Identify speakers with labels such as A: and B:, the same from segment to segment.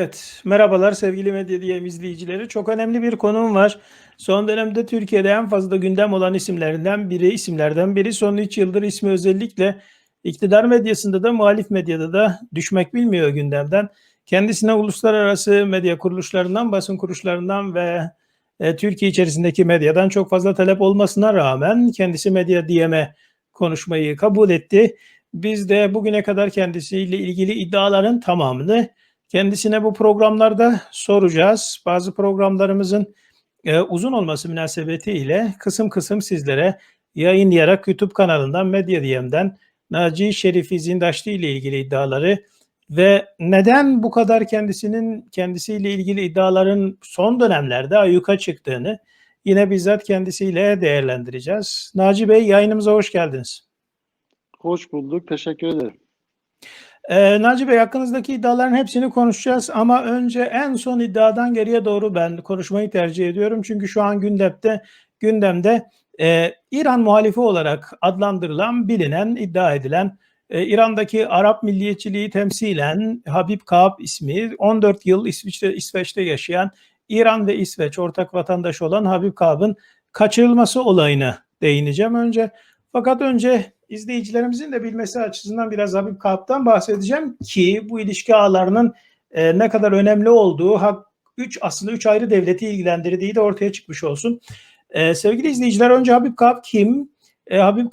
A: Evet, merhabalar sevgili Medya Diyem izleyicileri. Çok önemli bir konum var. Son dönemde Türkiye'de en fazla gündem olan isimlerinden biri, isimlerden biri. Son 3 yıldır ismi özellikle iktidar medyasında da muhalif medyada da düşmek bilmiyor gündemden. Kendisine uluslararası medya kuruluşlarından, basın kuruluşlarından ve e, Türkiye içerisindeki medyadan çok fazla talep olmasına rağmen kendisi Medya Diyem'e konuşmayı kabul etti. Biz de bugüne kadar kendisiyle ilgili iddiaların tamamını kendisine bu programlarda soracağız. Bazı programlarımızın e, uzun olması münasebetiyle kısım kısım sizlere yayınlayarak YouTube kanalından Medya Diyem'den Naci Şerifi Zindaşlı ile ilgili iddiaları ve neden bu kadar kendisinin kendisiyle ilgili iddiaların son dönemlerde ayyuka çıktığını yine bizzat kendisiyle değerlendireceğiz. Naci Bey yayınımıza hoş geldiniz.
B: Hoş bulduk. Teşekkür ederim.
A: Ee, Naci Bey hakkınızdaki iddiaların hepsini konuşacağız ama önce en son iddiadan geriye doğru ben konuşmayı tercih ediyorum. Çünkü şu an gündemde gündemde e, İran muhalifi olarak adlandırılan, bilinen, iddia edilen e, İran'daki Arap milliyetçiliği temsilen Habib Kaab ismi 14 yıl İsviçre, İsveç'te yaşayan İran ve İsveç ortak vatandaş olan Habib Kaab'ın kaçırılması olayına değineceğim önce. Fakat önce izleyicilerimizin de bilmesi açısından biraz Habib Kaab'dan bahsedeceğim ki bu ilişki ağlarının e, ne kadar önemli olduğu hak üç aslında üç ayrı devleti ilgilendirdiği de ortaya çıkmış olsun. E, sevgili izleyiciler önce Habib Kaab kim? E, Habib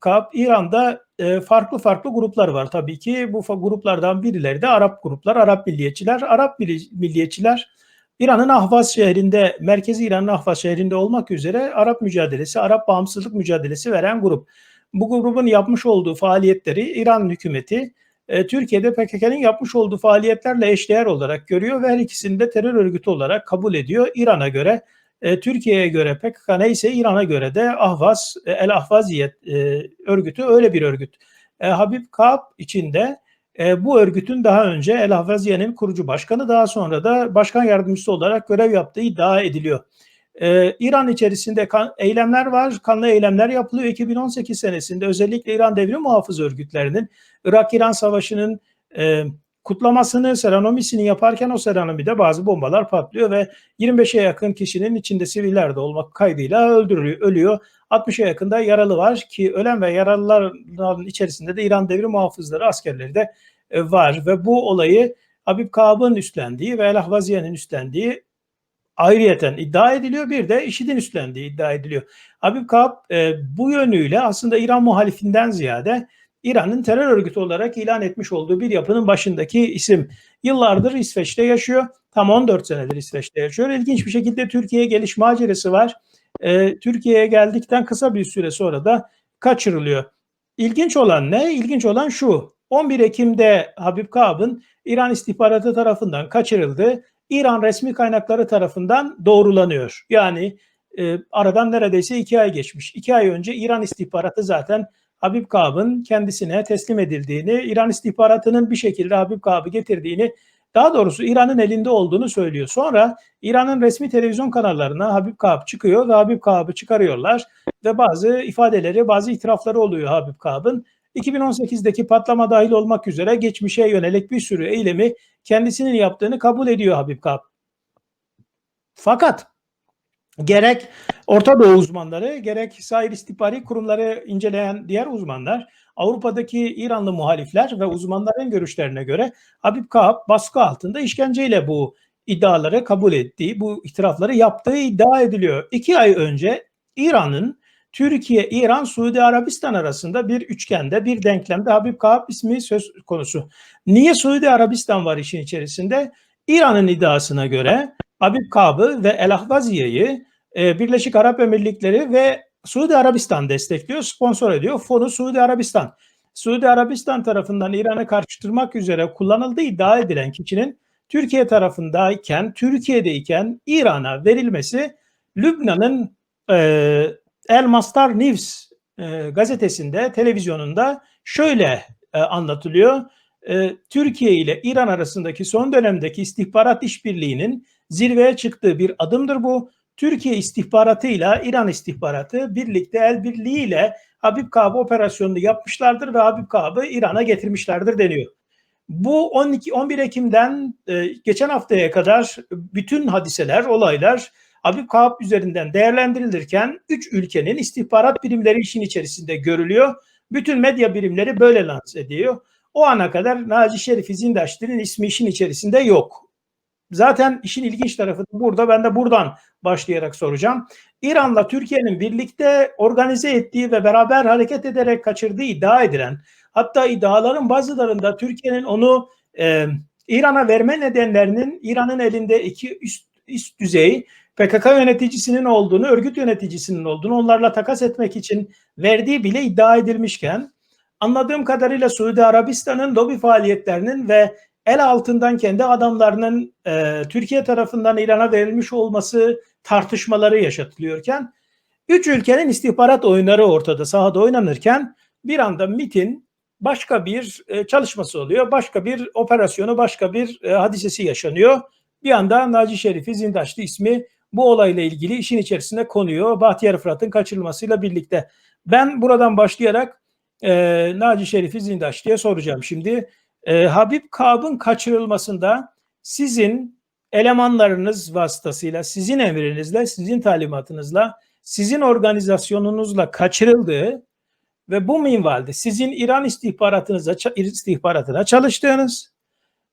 A: Kaab İran'da e, farklı farklı gruplar var tabii ki. Bu gruplardan birileri de Arap gruplar, Arap milliyetçiler. Arap milliyetçiler İran'ın Ahvaz şehrinde, merkezi İran'ın Ahvaz şehrinde olmak üzere Arap mücadelesi, Arap bağımsızlık mücadelesi veren grup. Bu grubun yapmış olduğu faaliyetleri İran hükümeti e, Türkiye'de PKK'nın yapmış olduğu faaliyetlerle eşdeğer olarak görüyor ve her ikisini de terör örgütü olarak kabul ediyor. İran'a göre, e, Türkiye'ye göre PKK neyse İran'a göre de Ahvaz, e, El Ahvaziyet e, örgütü öyle bir örgüt. E, Habib Kaab içinde e, bu örgütün daha önce El Ahvaziye'nin kurucu başkanı daha sonra da başkan yardımcısı olarak görev yaptığı iddia ediliyor. Ee, İran içerisinde kan, eylemler var, kanlı eylemler yapılıyor. 2018 senesinde özellikle İran Devrim Muhafız Örgütlerinin Irak-İran Savaşı'nın e, kutlamasını, seranomisini yaparken o serenomide bazı bombalar patlıyor ve 25'e yakın kişinin içinde siviller de olmak kaydıyla öldürülüyor, ölüyor. 60'a yakında yaralı var ki ölen ve yaralıların içerisinde de İran Devrim Muhafızları askerleri de e, var ve bu olayı Habib Kaab'ın üstlendiği ve El Ahvaziye'nin üstlendiği ayrıyeten iddia ediliyor. Bir de IŞİD'in üstlendiği iddia ediliyor. Habib Kaab e, bu yönüyle aslında İran muhalifinden ziyade İran'ın terör örgütü olarak ilan etmiş olduğu bir yapının başındaki isim. Yıllardır İsveç'te yaşıyor. Tam 14 senedir İsveç'te yaşıyor. İlginç bir şekilde Türkiye'ye geliş macerası var. E, Türkiye'ye geldikten kısa bir süre sonra da kaçırılıyor. İlginç olan ne? İlginç olan şu. 11 Ekim'de Habib Kaab'ın İran istihbaratı tarafından kaçırıldı İran resmi kaynakları tarafından doğrulanıyor. Yani e, aradan neredeyse iki ay geçmiş. İki ay önce İran istihbaratı zaten Habib Kaab'ın kendisine teslim edildiğini, İran istihbaratının bir şekilde Habib Kaab'ı getirdiğini, daha doğrusu İran'ın elinde olduğunu söylüyor. Sonra İran'ın resmi televizyon kanallarına Habib Kaab çıkıyor ve Habib Kaab'ı çıkarıyorlar ve bazı ifadeleri, bazı itirafları oluyor Habib Kaab'ın. 2018'deki patlama dahil olmak üzere geçmişe yönelik bir sürü eylemi kendisinin yaptığını kabul ediyor Habib Kaab. Fakat gerek Orta Doğu uzmanları gerek sahil istihbari kurumları inceleyen diğer uzmanlar Avrupa'daki İranlı muhalifler ve uzmanların görüşlerine göre Habib Kaab baskı altında işkenceyle bu iddiaları kabul ettiği, bu itirafları yaptığı iddia ediliyor. İki ay önce İran'ın Türkiye, İran, Suudi Arabistan arasında bir üçgende, bir denklemde Habib Kaab ismi söz konusu. Niye Suudi Arabistan var işin içerisinde? İran'ın iddiasına göre Habib Kaab'ı ve El Ahvaziye'yi e, Birleşik Arap Emirlikleri ve Suudi Arabistan destekliyor, sponsor ediyor. Fonu Suudi Arabistan. Suudi Arabistan tarafından İran'ı karşıtırmak üzere kullanıldığı iddia edilen kişinin Türkiye tarafındayken, Türkiye'deyken İran'a verilmesi Lübnan'ın e, El Mastar News e, gazetesinde, televizyonunda şöyle e, anlatılıyor. E, Türkiye ile İran arasındaki son dönemdeki istihbarat işbirliğinin zirveye çıktığı bir adımdır bu. Türkiye istihbaratıyla İran istihbaratı birlikte el birliğiyle Habib Kaab'ı operasyonunu yapmışlardır ve Habib Kaab'ı İran'a getirmişlerdir deniyor. Bu 12 11 Ekim'den e, geçen haftaya kadar bütün hadiseler, olaylar Habib Kaab üzerinden değerlendirilirken 3 ülkenin istihbarat birimleri işin içerisinde görülüyor. Bütün medya birimleri böyle lanse ediyor. O ana kadar Naci Şerif Zindaşti'nin ismi işin içerisinde yok. Zaten işin ilginç tarafı da burada. Ben de buradan başlayarak soracağım. İran'la Türkiye'nin birlikte organize ettiği ve beraber hareket ederek kaçırdığı iddia edilen, hatta iddiaların bazılarında Türkiye'nin onu e, İran'a verme nedenlerinin İran'ın elinde iki üst, üst düzey PKK yöneticisinin olduğunu, örgüt yöneticisinin olduğunu onlarla takas etmek için verdiği bile iddia edilmişken anladığım kadarıyla Suudi Arabistan'ın lobi faaliyetlerinin ve el altından kendi adamlarının e, Türkiye tarafından İran'a verilmiş olması tartışmaları yaşatılıyorken üç ülkenin istihbarat oyunları ortada sahada oynanırken bir anda MIT'in başka bir e, çalışması oluyor. Başka bir operasyonu, başka bir e, hadisesi yaşanıyor. Bir anda Naci Şerif'i Zindaşlı ismi bu olayla ilgili işin içerisine konuyor. Bahtiyar Fırat'ın kaçırılmasıyla birlikte. Ben buradan başlayarak e, Naci Şerif'i Zindaşlı'ya soracağım şimdi. E, Habib Kaab'ın kaçırılmasında sizin elemanlarınız vasıtasıyla, sizin emrinizle, sizin talimatınızla, sizin organizasyonunuzla kaçırıldığı ve bu minvalde sizin İran istihbaratınıza istihbaratına çalıştığınız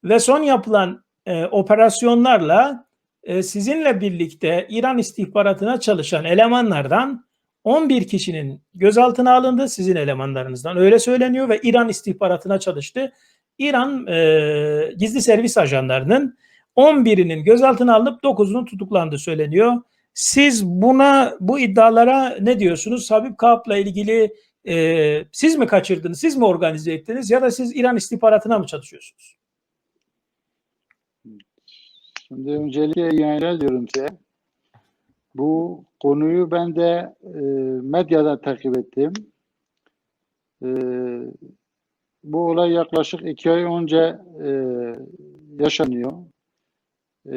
A: ve son yapılan e, operasyonlarla e, sizinle birlikte İran istihbaratına çalışan elemanlardan 11 kişinin gözaltına alındı sizin elemanlarınızdan öyle söyleniyor ve İran istihbaratına çalıştı. İran e, gizli servis ajanlarının 11'inin gözaltına alınıp 9'unun tutuklandığı söyleniyor. Siz buna bu iddialara ne diyorsunuz? Habib Kaab'la ilgili e, siz mi kaçırdınız, siz mi organize ettiniz ya da siz İran istihbaratına mı çalışıyorsunuz?
B: Şimdi öncelikle yayınlar diyorum size. Bu konuyu ben de e, medyadan takip ettim. E, bu olay yaklaşık iki ay önce e, yaşanıyor. E,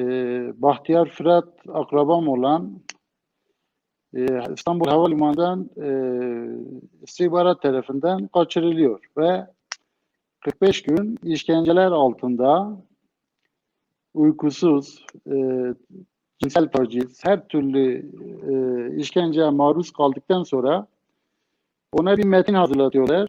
B: Bahtiyar Fırat akrabam olan e, İstanbul Havalimanı'ndan e, istihbarat tarafından kaçırılıyor ve 45 gün işkenceler altında uykusuz, e, cinsel taciz, her türlü e, işkenceye maruz kaldıktan sonra ona bir metin hazırlatıyorlar.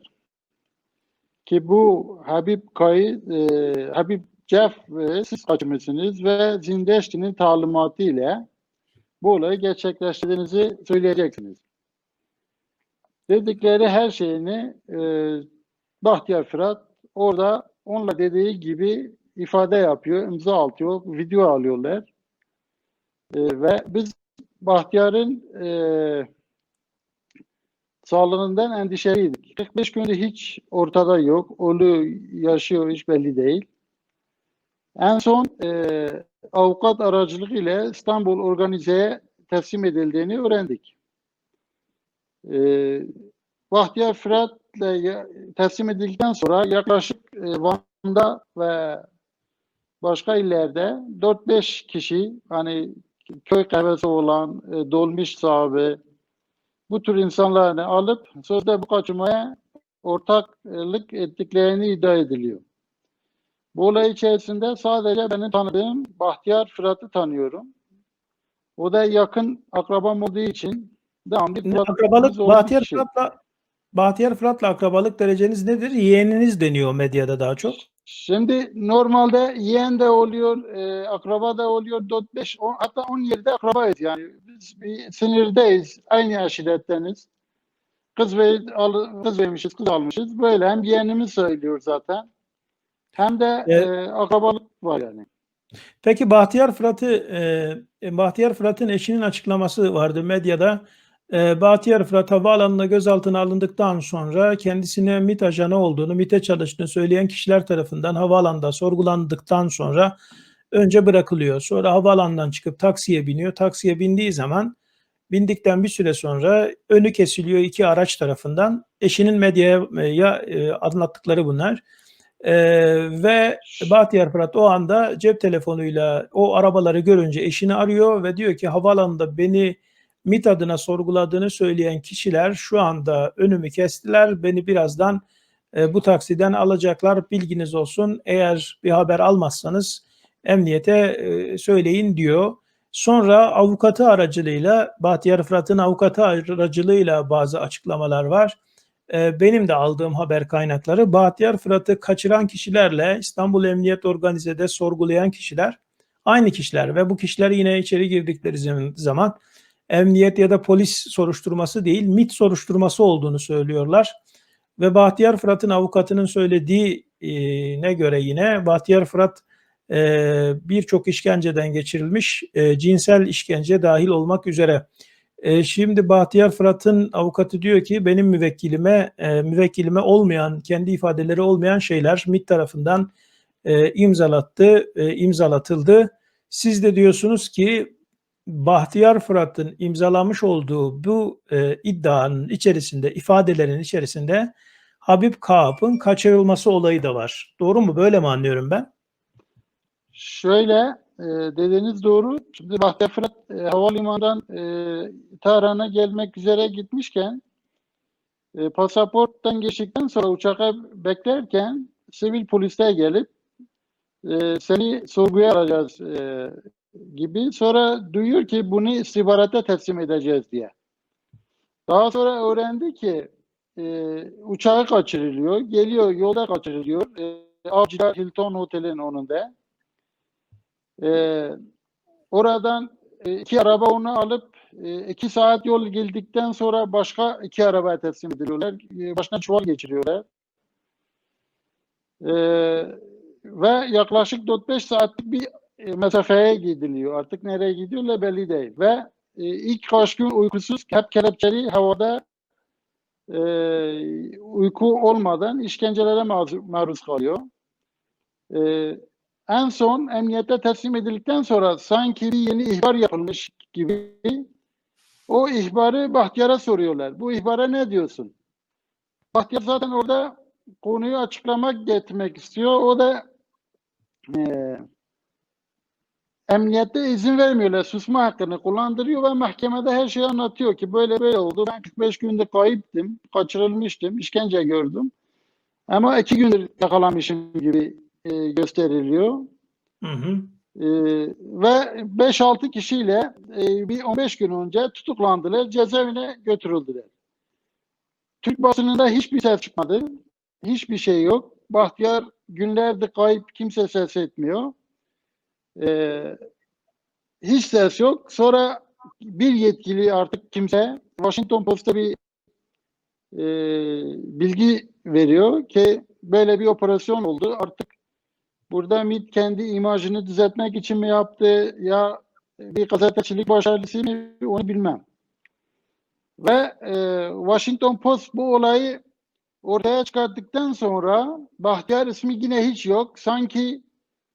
B: Ki bu Habib Kayı, e, Habib Cef e, siz kaçırmışsınız ve Zindeşti'nin talimatı ile bu olayı gerçekleştirdiğinizi söyleyeceksiniz. Dedikleri her şeyini e, Bahtiyar Fırat orada onunla dediği gibi ifade yapıyor, imza atıyor, video alıyorlar. E, ve biz Bahtiyar'ın e, sağlığından endişeliydik. 45 gündür hiç ortada yok. Oğlu yaşıyor hiç belli değil. En son e, avukat aracılığıyla İstanbul Organize'ye teslim edildiğini öğrendik. E, Bahtiyar Fırat'la teslim edildikten sonra yaklaşık e, Van'da ve başka illerde 4-5 kişi hani köy kahvesi olan, e, dolmuş sahibi bu tür insanları alıp sözde bu kaçırmaya ortaklık ettiklerini iddia ediliyor. Bu olay içerisinde sadece benim tanıdığım Bahtiyar Fırat'ı tanıyorum. O da yakın akrabam olduğu için devamlı
A: akrabalık Bahtiyar Fırat'la Bahtiyar Fırat'la akrabalık dereceniz nedir? Yeğeniniz deniyor medyada daha çok.
B: Şimdi normalde yeğen de oluyor, e, akraba da oluyor, 4-5, hatta 10 yerde akrabayız yani. Biz bir sınırdayız, aynı aşiretteniz. Kız, ve, al, kız vermişiz, kız almışız. Böyle hem yeğenimiz söylüyor zaten. Hem de
A: Evet.
B: e, akrabalık var yani.
A: Peki Bahtiyar Fırat'ı e, Bahtiyar Fırat'ın eşinin açıklaması vardı medyada. E, Bahtiyar Fırat havaalanına gözaltına alındıktan sonra kendisine MİT ajanı olduğunu, MİT'e çalıştığını söyleyen kişiler tarafından havaalanında sorgulandıktan sonra önce bırakılıyor. Sonra havaalanından çıkıp taksiye biniyor. Taksiye bindiği zaman bindikten bir süre sonra önü kesiliyor iki araç tarafından. Eşinin medyaya e, anlattıkları bunlar. Ee, ve Bahtiyar Fırat o anda cep telefonuyla o arabaları görünce eşini arıyor ve diyor ki havaalanında beni MIT adına sorguladığını söyleyen kişiler şu anda önümü kestiler. Beni birazdan e, bu taksiden alacaklar. Bilginiz olsun. Eğer bir haber almazsanız emniyete e, söyleyin diyor. Sonra avukatı aracılığıyla Bahtiyar Fırat'ın avukatı aracılığıyla bazı açıklamalar var. E, benim de aldığım haber kaynakları Bahtiyar Fırat'ı kaçıran kişilerle İstanbul Emniyet Organize'de sorgulayan kişiler aynı kişiler ve bu kişiler yine içeri girdikleri zaman- emniyet ya da polis soruşturması değil MIT soruşturması olduğunu söylüyorlar. Ve Bahtiyar Fırat'ın avukatının söylediğine göre yine Bahtiyar Fırat birçok işkenceden geçirilmiş, cinsel işkence dahil olmak üzere. Şimdi Bahtiyar Fırat'ın avukatı diyor ki benim müvekkilime müvekkilime olmayan, kendi ifadeleri olmayan şeyler MİT tarafından imzalattı, imzalatıldı. Siz de diyorsunuz ki Bahtiyar Fırat'ın imzalamış olduğu bu e, iddianın içerisinde, ifadelerin içerisinde Habib Kaap'ın kaçırılması olayı da var. Doğru mu? Böyle mi anlıyorum ben?
B: Şöyle e, dediğiniz doğru. Şimdi Bahtiyar Fırat e, havalimanından e, Tahran'a gelmek üzere gitmişken e, pasaporttan geçtikten sonra uçağa beklerken sivil polisler gelip e, seni sorguya alacağız e, gibi. Sonra duyuyor ki bunu istihbarata teslim edeceğiz diye. Daha sonra öğrendi ki e, uçağı kaçırılıyor. Geliyor yolda kaçırılıyor. E, Avcılar Hilton Otel'in önünde. E, oradan e, iki araba onu alıp e, iki saat yol geldikten sonra başka iki arabaya teslim ediliyorlar. E, başına çuval geçiriyorlar. E, ve yaklaşık 4-5 saatlik bir mesafeye gidiliyor. Artık nereye gidiyorlar belli değil. Ve e, ilk kaç gün uykusuz hep kelepçeli havada e, uyku olmadan işkencelere maruz, kalıyor. E, en son emniyete teslim edildikten sonra sanki bir yeni ihbar yapılmış gibi o ihbarı Bahtiyar'a soruyorlar. Bu ihbara ne diyorsun? Bahtiyar zaten orada konuyu açıklamak getirmek istiyor. O da e, emniyette izin vermiyorlar. Susma hakkını kullandırıyor ve mahkemede her şeyi anlatıyor ki böyle böyle oldu. Ben 45 günde kayıptım, kaçırılmıştım, işkence gördüm. Ama iki gündür yakalanmışım gibi e, gösteriliyor.
A: Hı hı.
B: E, ve 5-6 kişiyle e, bir 15 gün önce tutuklandılar, cezaevine götürüldüler. Türk basınında hiçbir ses çıkmadı. Hiçbir şey yok. Bahtiyar günlerdir kayıp, kimse ses etmiyor. Ee, hiç ses yok. Sonra bir yetkili artık kimse Washington Post'a bir e, bilgi veriyor ki böyle bir operasyon oldu. Artık burada MİT kendi imajını düzeltmek için mi yaptı ya bir gazetecilik başarısı mı onu bilmem. Ve e, Washington Post bu olayı ortaya çıkarttıktan sonra Bahtiyar ismi yine hiç yok. Sanki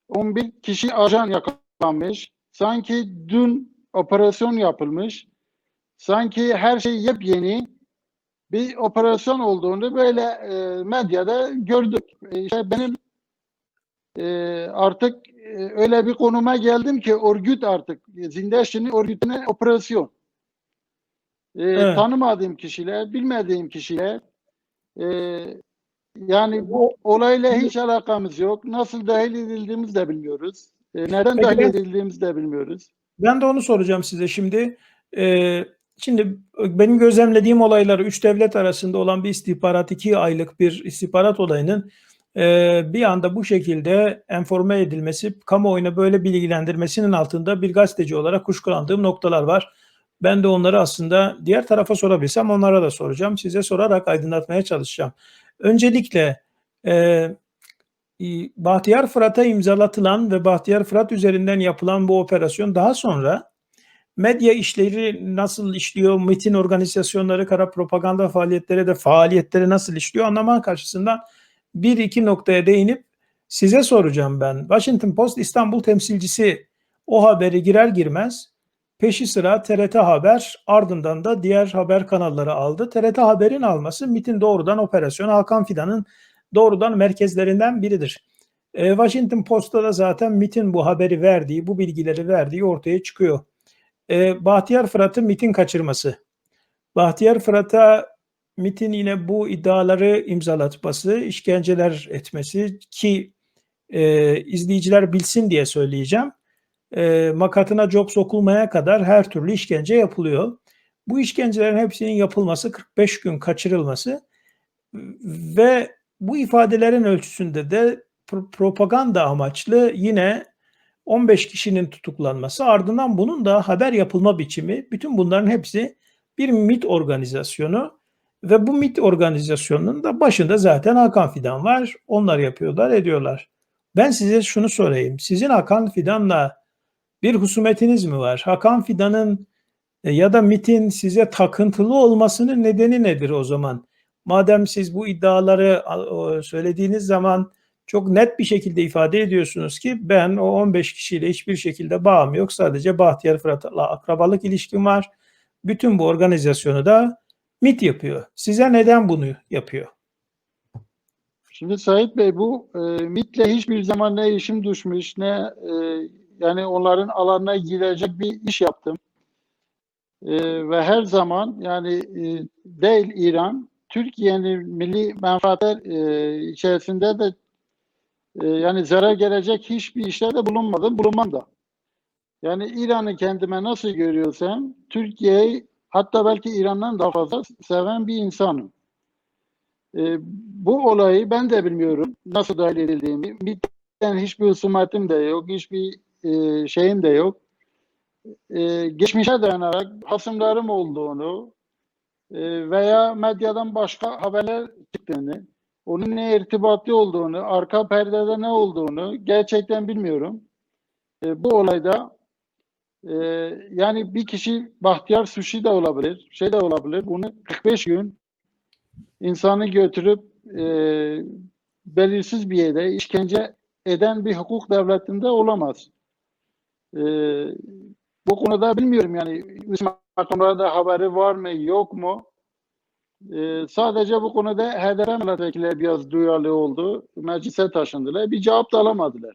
B: 11 kişi ajan yakalanmış. Sanki dün operasyon yapılmış. Sanki her şey yepyeni bir operasyon olduğunu böyle e, medyada gördük. E, işte benim e, artık e, öyle bir konuma geldim ki örgüt artık Zindeşti'nin örgütüne operasyon. E,
A: Evet.
B: Tanımadığım kişiler, bilmediğim kişiler e, yani bu olayla hiç alakamız yok. Nasıl dahil edildiğimizi de bilmiyoruz. E, neden
A: Peki
B: dahil edildiğimizi de bilmiyoruz.
A: Ben de onu soracağım size şimdi. Ee, şimdi benim gözlemlediğim olayları üç devlet arasında olan bir istihbarat, iki aylık bir istihbarat olayının e, bir anda bu şekilde enforme edilmesi, kamuoyuna böyle bilgilendirmesinin altında bir gazeteci olarak kuşkulandığım noktalar var. Ben de onları aslında diğer tarafa sorabilsem onlara da soracağım. Size sorarak aydınlatmaya çalışacağım. Öncelikle e, Bahtiyar Fırat'a imzalatılan ve Bahtiyar Fırat üzerinden yapılan bu operasyon daha sonra medya işleri nasıl işliyor, MIT'in organizasyonları, kara propaganda faaliyetleri de faaliyetleri nasıl işliyor anlamak açısından bir iki noktaya değinip size soracağım ben. Washington Post İstanbul temsilcisi o haberi girer girmez peşi sıra TRT Haber ardından da diğer haber kanalları aldı. TRT Haber'in alması MIT'in doğrudan operasyon Hakan Fidan'ın doğrudan merkezlerinden biridir. E, Washington Post'ta da zaten MIT'in bu haberi verdiği, bu bilgileri verdiği ortaya çıkıyor. E, Bahtiyar Fırat'ın MIT'in kaçırması. Bahtiyar Fırat'a MIT'in yine bu iddiaları imzalatması, işkenceler etmesi ki e, izleyiciler bilsin diye söyleyeceğim. E, makatına job sokulmaya kadar her türlü işkence yapılıyor. Bu işkencelerin hepsinin yapılması, 45 gün kaçırılması ve bu ifadelerin ölçüsünde de pro- propaganda amaçlı yine 15 kişinin tutuklanması ardından bunun da haber yapılma biçimi bütün bunların hepsi bir MIT organizasyonu ve bu MIT organizasyonunun da başında zaten Hakan Fidan var. Onlar yapıyorlar, ediyorlar. Ben size şunu sorayım. Sizin Hakan Fidan'la bir husumetiniz mi var? Hakan Fidan'ın e, ya da MIT'in size takıntılı olmasının nedeni nedir o zaman? Madem siz bu iddiaları söylediğiniz zaman çok net bir şekilde ifade ediyorsunuz ki ben o 15 kişiyle hiçbir şekilde bağım yok. Sadece Bahtiyar Fırat'la akrabalık ilişkim var. Bütün bu organizasyonu da MIT yapıyor. Size neden bunu yapıyor?
B: Şimdi Sait Bey bu e, MIT'le hiçbir zaman ne işim düşmüş ne e, yani onların alanına girecek bir iş yaptım. E, ve her zaman yani e, değil İran, Türkiye'nin milli menfaatler e, içerisinde de e, yani zarar gelecek hiçbir işte de bulunmadım, bulunmam da. Yani İran'ı kendime nasıl görüyorsam Türkiye'yi hatta belki İran'dan daha fazla seven bir insanım. E, bu olayı ben de bilmiyorum nasıl dahil edildiğimi. MİT'ten hiçbir husumetim de yok, hiçbir e, şeyim de yok. E, geçmişe dayanarak hasımlarım olduğunu e, veya medyadan başka haberler çıktığını, onun ne irtibatlı olduğunu, arka perdede ne olduğunu gerçekten bilmiyorum. E, bu olayda e, yani bir kişi Bahtiyar Suçi de olabilir, şey de olabilir. Bunu 45 gün insanı götürüp e, belirsiz bir yere işkence eden bir hukuk devletinde olamaz. E, bu konuda bilmiyorum yani üst makamlarda haberi var mı yok mu? E, sadece bu konuda HDP milletvekilleri biraz duyarlı oldu. Meclise taşındılar. Bir cevap da alamadılar.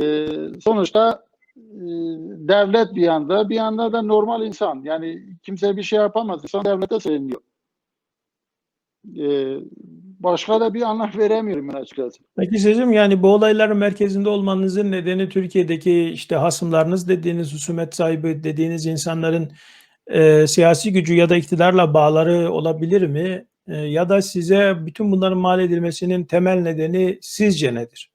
B: E, sonuçta e, devlet bir yanda, bir yanda da normal insan. Yani kimse bir şey yapamaz. İnsan devlete sığınıyor. Ee, başka da bir anlam veremiyorum ben açıkçası.
A: Peki sizin yani bu olayların merkezinde olmanızın nedeni Türkiye'deki işte hasımlarınız dediğiniz, husumet sahibi dediğiniz insanların e, siyasi gücü ya da iktidarla bağları olabilir mi? E, ya da size bütün bunların mal edilmesinin temel nedeni sizce nedir?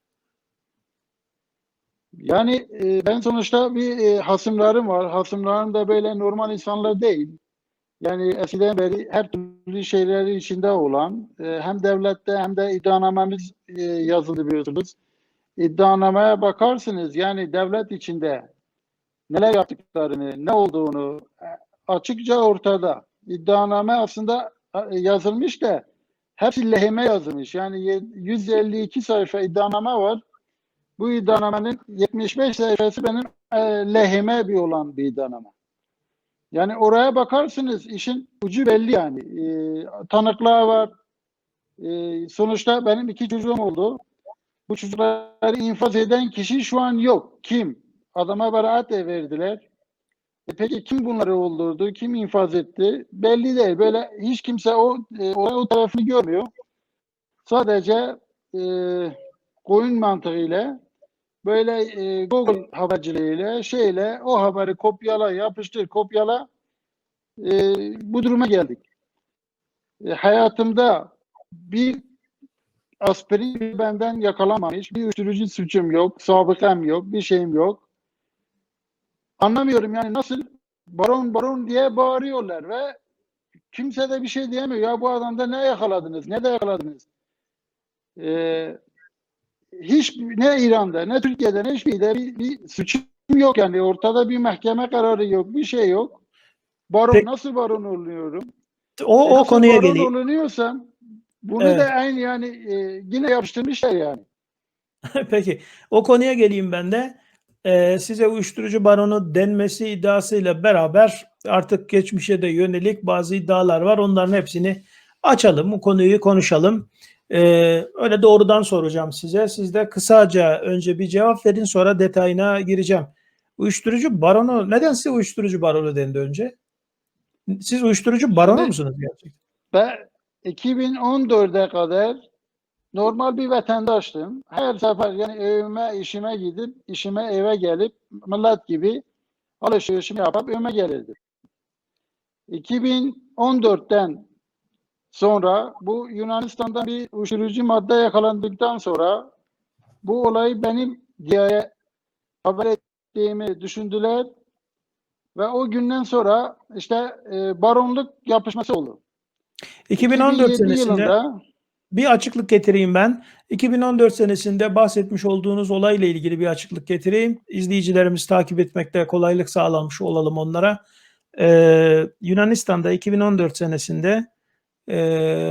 B: Yani e, ben sonuçta bir e, hasımlarım var. Hasımlarım da böyle normal insanlar değil. Yani eskiden beri her türlü şeyleri içinde olan e, hem devlette hem de iddianamemiz e, yazıldı biliyorsunuz. İddianameye bakarsınız yani devlet içinde neler yaptıklarını, ne olduğunu e, açıkça ortada. İddianame aslında e, yazılmış da hepsi lehime yazılmış. Yani ye- 152 sayfa iddianame var. Bu iddianamenin 75 sayfası benim e, lehime bir olan bir iddianame. Yani oraya bakarsınız işin ucu belli yani. E, tanıklar var. E, sonuçta benim iki çocuğum oldu. Bu çocukları infaz eden kişi şu an yok. Kim? Adama beraat verdiler. E peki kim bunları öldürdü? Kim infaz etti? Belli değil. Böyle hiç kimse o e, olay o tarafını görmüyor. Sadece e, koyun mantığıyla böyle e, Google haberciliğiyle şeyle o haberi kopyala, yapıştır, kopyala e, bu duruma geldik. E, hayatımda bir aspirin benden yakalamamış, bir uyuşturucu suçum yok, sabıkam yok, bir şeyim yok. Anlamıyorum yani nasıl baron baron diye bağırıyorlar ve kimse de bir şey diyemiyor. Ya bu adamda ne yakaladınız, ne de yakaladınız? Ee, hiç ne İran'da, ne Türkiye'de, ne hiçbir yerde bir, bir suçum yok yani. Ortada bir mahkeme kararı yok, bir şey yok. Baron
A: Peki-
B: nasıl baron oluyorum?
A: O,
B: E,
A: o
B: nasıl
A: konuya
B: baron
A: geleyim.
B: olunuyorsam bunu
A: Evet.
B: da aynı yani e, yine yapıştırmışlar yani.
A: Peki o konuya geleyim ben de. Ee, size uyuşturucu baronu denmesi iddiasıyla beraber artık geçmişe de yönelik bazı iddialar var. Onların hepsini açalım, bu konuyu konuşalım. Ee, öyle doğrudan soracağım size. Siz de kısaca önce bir cevap verin sonra detayına gireceğim. Uyuşturucu baronu neden size uyuşturucu baronu dendi önce? Siz uyuşturucu baronu
B: Şimdi-
A: musunuz gerçekten?
B: ve 2014'e kadar normal bir vatandaştım. Her sefer yani evime, işime gidip, işime eve gelip millet gibi alışverişimi yapıp evime gelirdim. 2014'ten sonra bu Yunanistan'da bir uyuşturucu madde yakalandıktan sonra bu olayı benim diye haber ettiğimi düşündüler ve o günden sonra işte e, baronluk yapışması oldu.
A: 2014
B: 2007
A: senesinde
B: yılında
A: bir açıklık getireyim ben. 2014 senesinde bahsetmiş olduğunuz olayla ilgili bir açıklık getireyim. İzleyicilerimiz takip etmekte kolaylık sağlamış olalım onlara. Ee, Yunanistan'da 2014 senesinde e,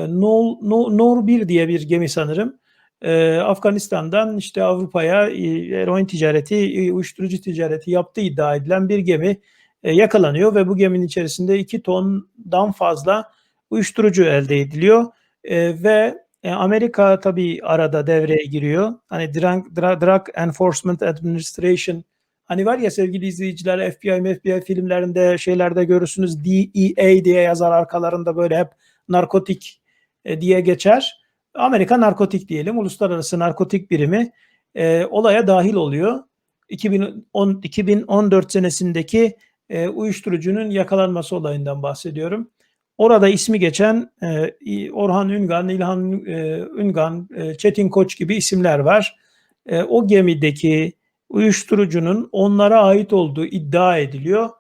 A: Nor, Nor, Nor 1 diye bir gemi sanırım. e, Afganistan'dan işte Avrupa'ya e, eroin ticareti, e, uyuşturucu ticareti yaptığı iddia edilen bir gemi e, yakalanıyor ve bu geminin içerisinde 2 tondan fazla uyuşturucu elde ediliyor. E, ve e, Amerika tabii arada devreye giriyor. Hani Drug, Drug Enforcement Administration hani var ya sevgili izleyiciler FBI, FBI filmlerinde şeylerde görürsünüz DEA diye yazar arkalarında böyle hep narkotik e, diye geçer. Amerika narkotik diyelim. Uluslararası narkotik birimi e, olaya dahil oluyor. 2010, 2014 senesindeki e, uyuşturucunun yakalanması olayından bahsediyorum. Orada ismi geçen e, Orhan Üngan, İlhan e, Üngan, e, Çetin Koç gibi isimler var. E, o gemideki uyuşturucunun onlara ait olduğu iddia ediliyor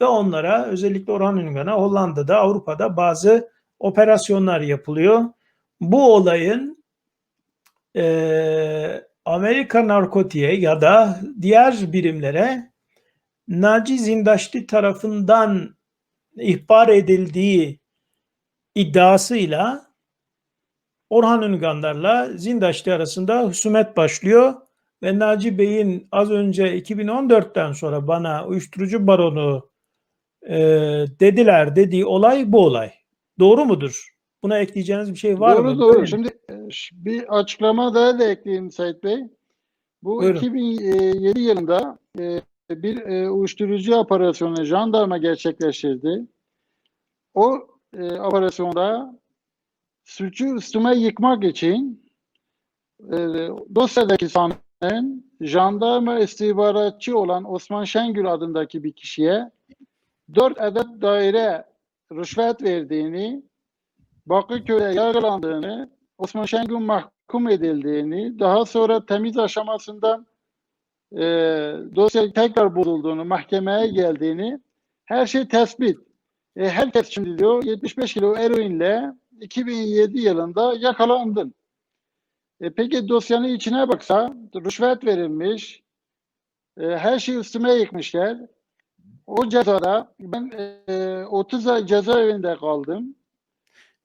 A: ve onlara özellikle Orhan Üngan'a Hollanda'da, Avrupa'da bazı operasyonlar yapılıyor. Bu olayın e, Amerika narkotiğe ya da diğer birimlere Naci Zindaşti tarafından ihbar edildiği iddiasıyla Orhan Ünganlarla Zindaşti arasında husumet başlıyor ve Naci Bey'in az önce 2014'ten sonra bana uyuşturucu baronu e, dediler dediği olay bu olay. Doğru mudur? Buna ekleyeceğiniz bir şey var
B: doğru
A: mı?
B: doğru.
A: Böyle.
B: Şimdi e, bir açıklama daha da ekleyeyim Sait Bey. Bu
A: Buyurun.
B: 2007 yılında e, bir e, uyuşturucu operasyonu jandarma gerçekleştirdi. O operasyonda suçu üstüme yıkmak için dosyadaki sanığın jandarma istihbaratçı olan Osman Şengül adındaki bir kişiye 4 adet daire rüşvet verdiğini, Bakırköy'de yargılandığını, Osman Şengül mahkum edildiğini, daha sonra temiz aşamasında e, dosya tekrar bozulduğunu, mahkemeye geldiğini, her şey tespit. E, herkes şimdi diyor 75 kilo eroinle 2007 yılında yakalandın. E, peki dosyanın içine baksa rüşvet verilmiş, e, her şeyi üstüme yıkmışlar. O cezada ben e, 30 ay cezaevinde kaldım.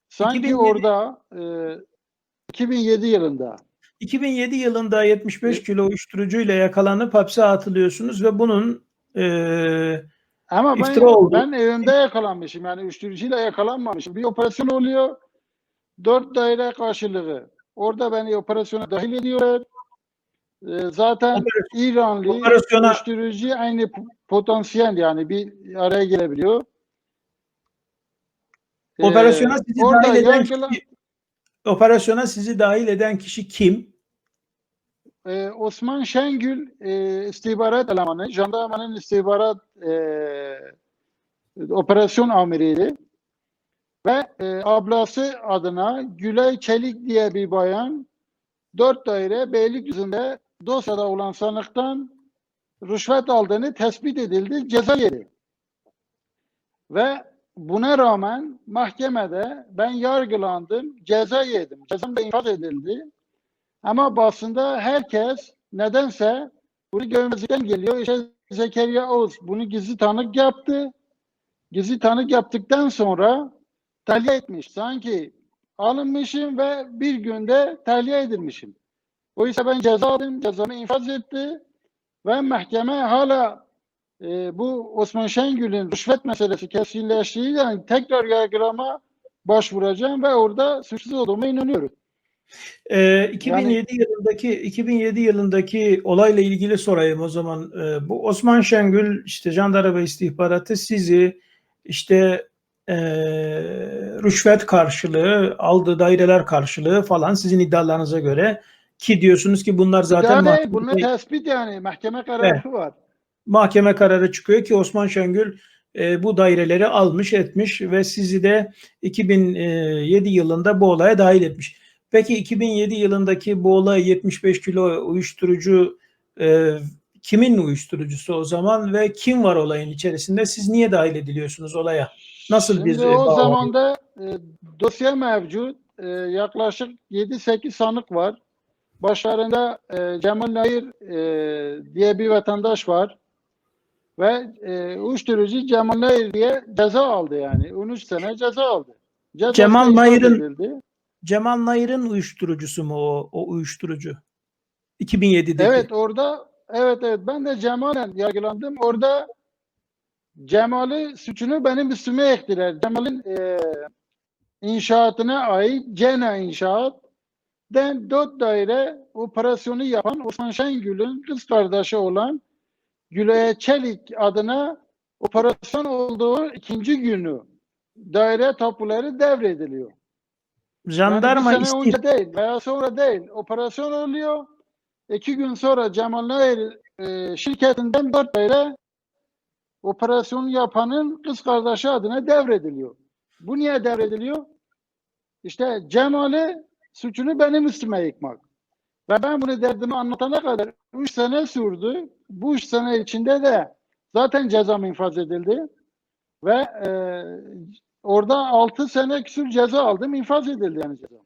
B: Sanki
A: 2007
B: orada e, 2007 yılında.
A: 2007 yılında 75 kilo uyuşturucuyla yakalanıp hapse atılıyorsunuz ve bunun e,
B: Ama ben,
A: İftira oldu.
B: ben evimde yakalanmışım. Yani uyuşturucuyla yakalanmamışım. Bir operasyon oluyor. Dört daire karşılığı. Orada beni operasyona dahil ediyorlar. Ee, zaten
A: Operasyon-
B: İranlı
A: operasyona-
B: uyuşturucu aynı potansiyel yani bir araya gelebiliyor. Ee,
A: operasyona sizi
B: orada
A: dahil eden
B: yargılan-
A: kişi, operasyona sizi dahil eden kişi kim?
B: Ee, Osman Şengül e, istihbarat elemanı, jandarmanın istihbarat e, operasyon amiriydi. Ve e, ablası adına Gülay Çelik diye bir bayan dört daire Beylikdüzü'nde dosyada olan sanıktan rüşvet aldığını tespit edildi, ceza yedi. Ve buna rağmen mahkemede ben yargılandım, ceza yedim. Cezam da infaz edildi. Ama basında herkes nedense bunu görmezlikten geliyor. İşte Zekeriya Oğuz bunu gizli tanık yaptı. Gizli tanık yaptıktan sonra tahliye etmiş. Sanki alınmışım ve bir günde tahliye edilmişim. Oysa ben ceza aldım, cezamı infaz etti ve mahkeme hala e, bu Osman Şengül'ün rüşvet meselesi kesinleştiği yani tekrar yargılama başvuracağım ve orada suçsuz olduğuma inanıyorum.
A: Ee, 2007 yılındaki 2007 yılındaki olayla ilgili sorayım o zaman. Ee, bu Osman Şengül işte jandarma istihbaratı sizi işte e, rüşvet karşılığı, aldığı daireler karşılığı falan sizin iddialarınıza göre ki diyorsunuz ki bunlar zaten
B: Yani
A: mahkeme-
B: bunun tespit yani mahkeme kararı var.
A: mahkeme kararı çıkıyor ki Osman Şengül e, bu daireleri almış etmiş ve sizi de 2007 yılında bu olaya dahil etmiş. Peki 2007 yılındaki bu olay 75 kilo uyuşturucu e, kimin uyuşturucusu o zaman ve kim var olayın içerisinde? Siz niye dahil ediliyorsunuz olaya? Nasıl bir,
B: Şimdi
A: e,
B: o
A: bağ
B: zaman da e, dosya mevcut. E, yaklaşık 7-8 sanık var. Başlarında e, Cemal Nair e, diye bir vatandaş var. Ve e, uyuşturucu Cemal Nair diye ceza aldı yani. 13 sene ceza aldı. Cezası
A: Cemal Nair'in-. Cemal Nair'in uyuşturucusu mu o, o uyuşturucu? 2007'deki.
B: Evet orada evet evet ben de Cemal'le yargılandım. Orada Cemal'i suçunu benim üstüme ektiler. Cemal'in e, inşaatına ait Cena İnşaat den dört daire operasyonu yapan Osman Şengül'ün kız kardeşi olan Gülay Çelik adına operasyon olduğu ikinci günü daire tapuları devrediliyor.
A: Jandarma
B: yani sene önce değil veya sonra değil. Operasyon oluyor. İki gün sonra Cemal Nair e, şirketinden dört daire operasyonu yapanın kız kardeşi adına devrediliyor. Bu niye devrediliyor? İşte Cemal'i suçunu benim üstüme yıkmak. Ve ben bunu derdimi anlatana kadar 3 sene sürdü. Bu 3 sene içinde de zaten cezam infaz edildi. Ve e, orada 6 sene küsur ceza aldım. infaz edildi yani cezam.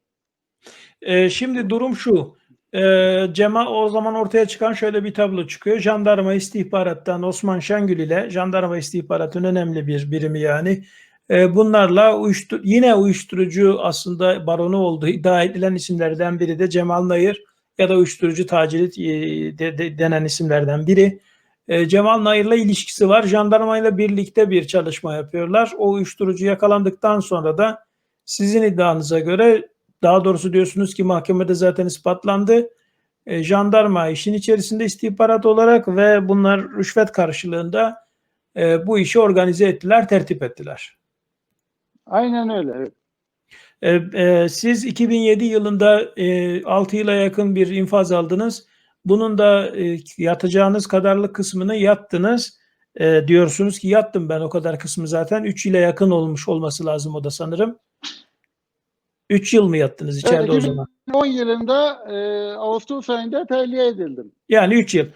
A: Ee, şimdi durum şu. Ee, Cema o zaman ortaya çıkan şöyle bir tablo çıkıyor. Jandarma istihbarattan Osman Şengül ile jandarma istihbaratın önemli bir birimi yani. Ee, bunlarla uyuştur yine uyuşturucu aslında baronu olduğu iddia edilen isimlerden biri de Cemal Nayır ya da uyuşturucu taciri e, de- de- denen isimlerden biri. Ee, Cemal Nayır'la ilişkisi var. Jandarma ile birlikte bir çalışma yapıyorlar. O uyuşturucu yakalandıktan sonra da sizin iddianıza göre daha doğrusu diyorsunuz ki mahkemede zaten ispatlandı. E, jandarma işin içerisinde istihbarat olarak ve bunlar rüşvet karşılığında e, bu işi organize ettiler, tertip ettiler.
B: Aynen öyle. Evet.
A: E, e, siz 2007 yılında e, 6 yıla yakın bir infaz aldınız. Bunun da e, yatacağınız kadarlık kısmını yattınız. E, diyorsunuz ki yattım ben o kadar kısmı zaten. 3 yıla yakın olmuş olması lazım o da sanırım. 3 yıl mı yattınız içeride o
B: Evet,
A: zaman?
B: 2010 yılında e, Ağustos ayında tahliye edildim.
A: Yani 3 yıl.